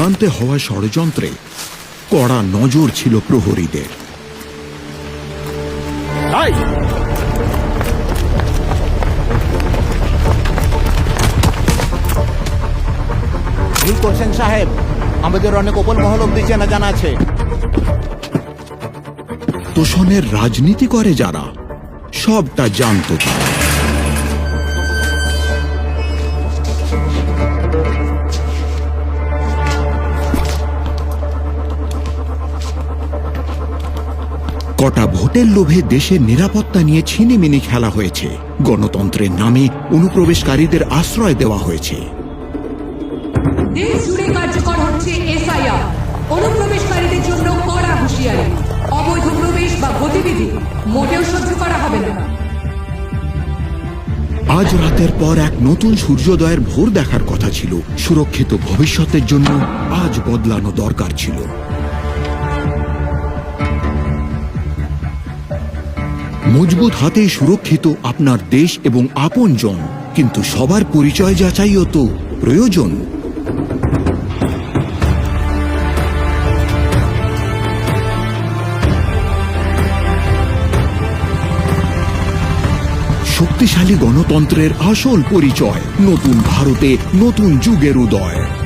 সীমান্তে হওয়া ষড়যন্ত্রে কড়া নজর ছিল প্রহরীদের। করছেন সাহেব আমাদের অনেক ওপর মহল অব্দি চেনা জানা আছে তোষণের রাজনীতি করে যারা সবটা জানতো তারা। কটা ভোটের লোভে দেশের নিরাপত্তা নিয়ে ছিনিমিনি খেলা হয়েছে। গণতন্ত্রের নামে অনুপ্রবেশকারীদের আশ্রয় দেওয়া হয়েছে। দেশ জুড়ে কার্যকর হচ্ছে এসআইআর অনুপ্রবেশকারীদের জন্য কড়া হুঁশিয়ারি। অবৈধ প্রবেশ বা গতিবিধি মোটেও সহ্য করা হবে না। আজ রাতের পর এক নতুন সূর্যোদয়ের ভোর দেখার কথা ছিল। সুরক্ষিত ভবিষ্যতের জন্য আজ বদলানো দরকার ছিল। মজবুত হাতে সুরক্ষিত আপনার দেশ এবং আপনজন। কিন্তু সবার পরিচয় যাচাইও তো প্রয়োজন। শক্তিশালী গণতন্ত্রের আসল পরিচয়, নতুন ভারতে নতুন যুগের উদয়।